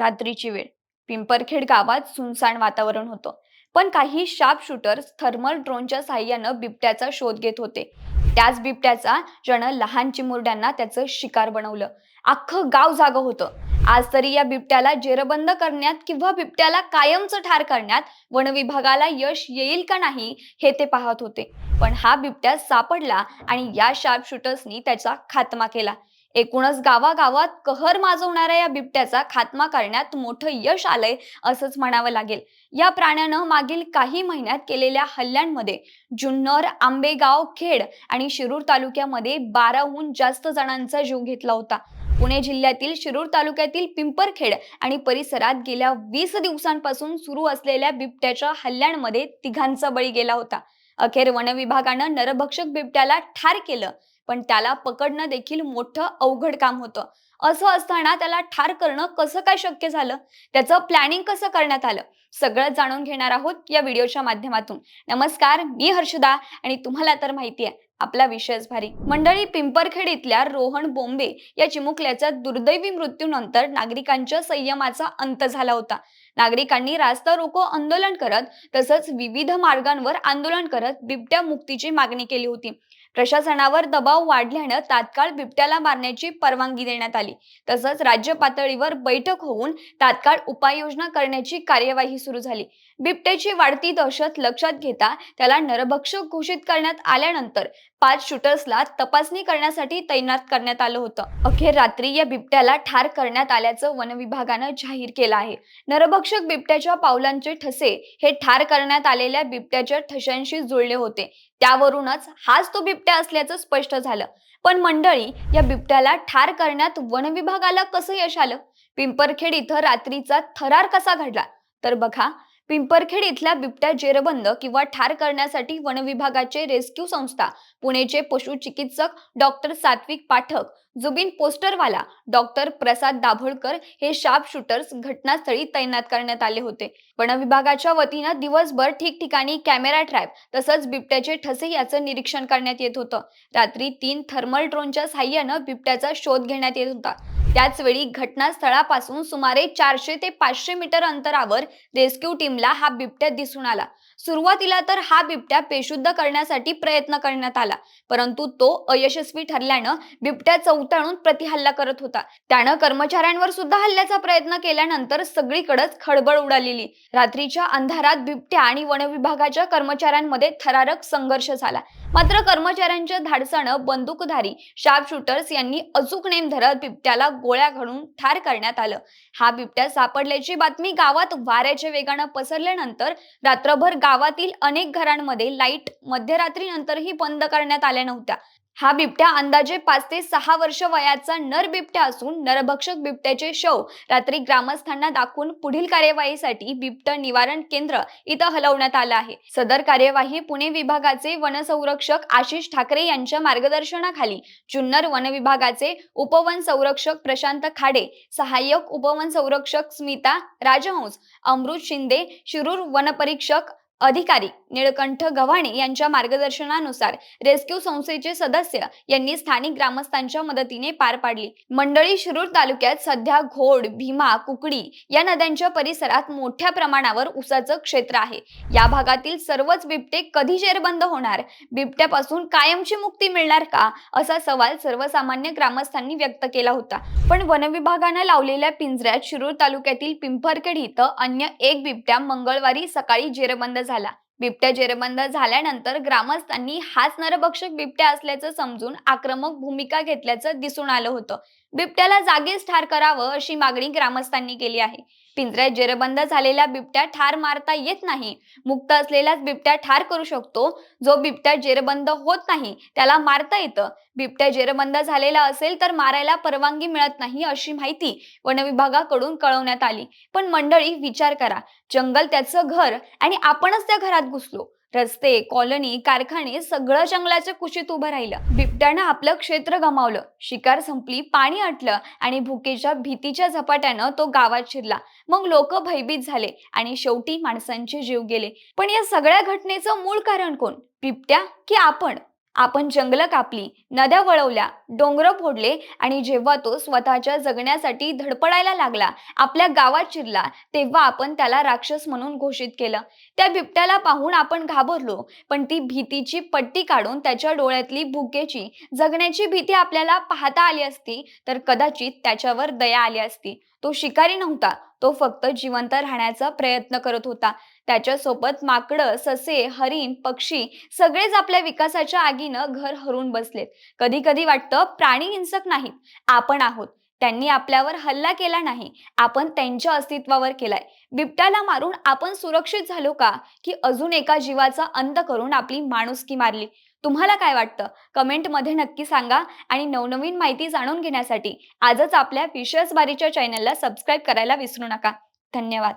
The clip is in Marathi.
रात्रीची वेळ. पिंपरखेड गावात सुनसान वातावरण होतं. पण काही शार्प शूटर्स थर्मल ड्रोनच्या साह्यानं बिबट्याचा शोध घेत होते. त्याच बिबट्याचा ज्यानं लहान चिमुरड्यांना त्याचं शिकार बनवलं. अख्खं गाव जागं होतं. आज तरी या बिबट्याला जेरबंद करण्यात किंवा बिबट्याला कायमचं ठार करण्यात वन विभागाला यश येईल का नाही हे ते पाहत होते. पण हा बिबट्या सापडला आणि या शार्प शूटर्सनी त्याचा खात्मा केला. एकूणच गावागावात कहर माजवणाऱ्या या बिबट्याचा खात्मा करण्यात मोठं यश आलंय असंच म्हणावं लागेल. या प्राण्यानं मागील काही महिन्यात केलेल्या हल्ल्यांमध्ये जुन्नर आंबेगाव खेड आणि शिरूर तालुक्यामध्ये बाराहून जास्त जणांचा जीव घेतला होता. पुणे जिल्ह्यातील शिरूर तालुक्यातील पिंपरखेड आणि परिसरात गेल्या वीस दिवसांपासून सुरू असलेल्या बिबट्याच्या हल्ल्यांमध्ये तिघांचा बळी गेला होता. अखेर वनविभागानं नरभक्षक बिबट्याला ठार केलं. पण त्याला पकडणं देखील मोठं अवघड काम होतं. असं असताना त्याला ठार करणं कसं काय शक्य झालं? त्याचं प्लॅनिंग कसं करण्यात आलं? सगळं जाणून घेणार आहोत या व्हिडिओच्या माध्यमातून. नमस्कार मी हर्षदा आणि तुम्हाला तर माहिती आहे आपला विषयच भारी. मंडळी पिंपरखेड इथल्या रोहन बोंबे या चिमुकल्याच्या दुर्दैवी मृत्यूनंतर नागरिकांच्या संयमाचा अंत झाला होता. नागरिकांनी रास्ता रोको आंदोलन करत तसंच विविध मार्गांवर आंदोलन करत बिबट्या मुक्तीची मागणी केली होती. प्रशासनावर दबाव वाढल्यानं तात्काळ बिबट्याला मारण्याची परवानगी देण्यात आली. तसंच राज्य पातळीवर बैठक होऊन तात्काळ उपाययोजना करण्याची कार्यवाही सुरू झाली. बिबट्याची वाढती दहशत लक्षात घेता त्याला नरभक्षक घोषित करण्यात आल्यानंतर पाच शूटर्सला तपासणी करण्यासाठी तैनात करण्यात आलं होतं. अखेर रात्री या बिबट्याला ठार करण्यात आल्याचं वन विभागानं जाहीर केलं आहे. नरभक्षक बिबट्याच्या पावलांचे ठसे हे ठार करण्यात आलेल्या बिबट्याच्या ठशांशी जुळले होते. त्यावरूनच हाच तो बिबट्या बिबट्या असल्याचं स्पष्ट झालं. पण मंडळी या बिबट्याला ठार करण्यात वन विभागाला कसं यश आलं? पिंपरखेड इथं रात्रीचा थरार कसा घडला? तर बघा पिंपरखेड इथल्या बिबट्या जेरबंद किंवा ठार करण्यासाठी वन विभागाचे रेस्क्यू संस्था पुणेचे पशु चिकित्सक डॉक्टर सात्विक पाठक जुबिन पोस्टरवाला डॉक्टर प्रसाद दाभोळकर हे शार्प शूटर्स घटनास्थळी तैनात करण्यात आले होते. वन विभागाच्या वतीनं दिवसभर ठिकठिकाणी कॅमेरा ट्रॅप तसंच बिबट्याचे ठसे याचं निरीक्षण करण्यात येत होतं. रात्री तीन थर्मल ड्रोनच्या साह्यानं बिबट्याचा शोध घेण्यात येत होता. त्याचवेळी घटनास्थळापासून सुमारे चारशे ते पाचशे मीटर अंतरावर रेस्क्यू टीमला हा बिबट्या दिसून आला. सुरुवातीला तर हा बिबट्या पेशुद्ध करण्यासाठी प्रयत्न करण्यात आला परंतु तो अयशस्वी ठरल्यानं बिबट्या चौताळून प्रतिहल्ला करत होता. त्यानं कर्मचाऱ्यांवर सुद्धा हल्ल्याचा प्रयत्न केल्यानंतर सगळीकडेच खळबळ उडालेली. रात्रीच्या अंधारात बिबट्या आणि वन विभागाच्या कर्मचाऱ्यांमध्ये थरारक संघर्ष झाला. मात्र कर्मचाऱ्यांच्या धाडसानं बंदूकधारी शार्प शूटर्स यांनी अचूक नेम धरत बिबट्याला गोळ्या घडून ठार करण्यात आलं. हा बिबट्या सापडल्याची बातमी गावात वाऱ्याच्या वेगानं पसरल्यानंतर रात्रभर गावातील अनेक घरांमध्ये लाइट मध्यरात्रीनंतरही बंद करण्यात आल्या नव्हत्या. हा बिबट्या अंदाजे पाच ते सहा वर्ष वयाचा नर बिबट्या असून नरभक्षक बिबट्याचे शव रात्री ग्रामस्थांना दाखवून पुढील कार्यवाहीसाठी बिबट निवारण केंद्र इथं हलवण्यात आलं आहे. सदर कार्यवाही पुणे विभागाचे वनसंरक्षक आशिष ठाकरे यांच्या मार्गदर्शनाखाली जुन्नर वन विभागाचे उपवन संरक्षक प्रशांत खाडे सहाय्यक उपवन संरक्षक स्मिता राजहंस अमृत शिंदे शिरूर वनपरीक्षक अधिकारी निळकंठ गव्हाणे यांच्या मार्गदर्शनानुसार रेस्क्यू संस्थेचे सदस्य यांनी स्थानिक ग्रामस्थांच्या मदतीने पार पाडली. मंडळी शिरूर तालुक्यात सध्या घोड भीमा कुकडी या नद्यांच्या परिसरात मोठ्या प्रमाणावर उसाचं क्षेत्र आहे. या भागातील सर्वच बिबटे कधी जेरबंद होणार? बिबट्यापासून कायमची मुक्ती मिळणार का? असा सवाल सर्वसामान्य ग्रामस्थांनी व्यक्त केला होता. पण वनविभागानं लावलेल्या पिंजऱ्यात शिरूर तालुक्यातील पिंपरखेड इथं अन्य एक बिबट्या मंगळवारी सकाळी जेरबंद झाला. बिबट्या जेरबंद झाल्यानंतर ग्रामस्थांनी हाच नरभक्षक बिबट्या असल्याचं समजून आक्रमक भूमिका घेतल्याचं दिसून आलं होतं. बिबट्याला जागीच ठार करावं अशी मागणी ग्रामस्थांनी केली आहे. पिंजऱ्यात जेरबंद झालेल्या बिबट्या ठार मारता येत नाही. मुक्त असलेलाच बिबट्या ठार करू शकतो. जो बिबट्या जेरबंद होत नाही त्याला मारता येतं. बिबट्या जेरबंद झालेला असेल तर मारायला परवानगी मिळत नाही अशी माहिती वनविभागाकडून कळवण्यात आली. पण मंडळी विचार करा. जंगल त्याचं घर आणि आपणच त्या घरात घुसलो. रस्ते कॉलनी कारखाने सगळं जंगलाच्या कुशीत उभं राहिलं. बिबट्यानं आपलं क्षेत्र गमावलं. शिकार संपली पाणी आटलं आणि भुकेच्या भीतीच्या झपाट्यानं तो गावात शिरला. मग लोक भयभीत झाले आणि शेवटी माणसांचे जीव गेले. पण या सगळ्या घटनेचं मूळ कारण कोण? बिबट्या की आपण? आपण जंगलं कापली नद्या वळवल्या डोंगर फोडले आणि जेव्हा तो स्वतःच्या जगण्यासाठी धडपडायला लागला आपल्या गावात शिरला तेव्हा आपण त्याला राक्षस म्हणून घोषित केलं. त्या बिबट्याला पाहून आपण घाबरलो पण ती भीतीची पट्टी काढून त्याच्या डोळ्यातली भुकेची जगण्याची भीती आपल्याला पाहता आली असती तर कदाचित त्याच्यावर दया आली असती. तो शिकारी नव्हता तो फक्त जिवंत राहण्याचा प्रयत्न करत होता. त्याच्यासोबत माकडं ससे हरिण पक्षी सगळेच आपल्या विकासाच्या आगीनं घर हरून बसलेत. कधी कधी वाटतं प्राणी हिंसक नाहीत. आपण आहोत. त्यांनी आपल्यावर हल्ला केला नाही. आपण त्यांच्या अस्तित्वावर केलाय. बिबट्याला मारून आपण सुरक्षित झालो का? की अजून एका जीवाचा अंत करून आपली माणुसकी मारली? तुम्हाला काय वाटतं? कमेंटमध्ये नक्की सांगा आणि नवनवीन माहिती जाणून घेण्यासाठी आजच आपल्या फिशर्स बारीच्या चॅनलला सबस्क्राईब करायला विसरू नका. धन्यवाद.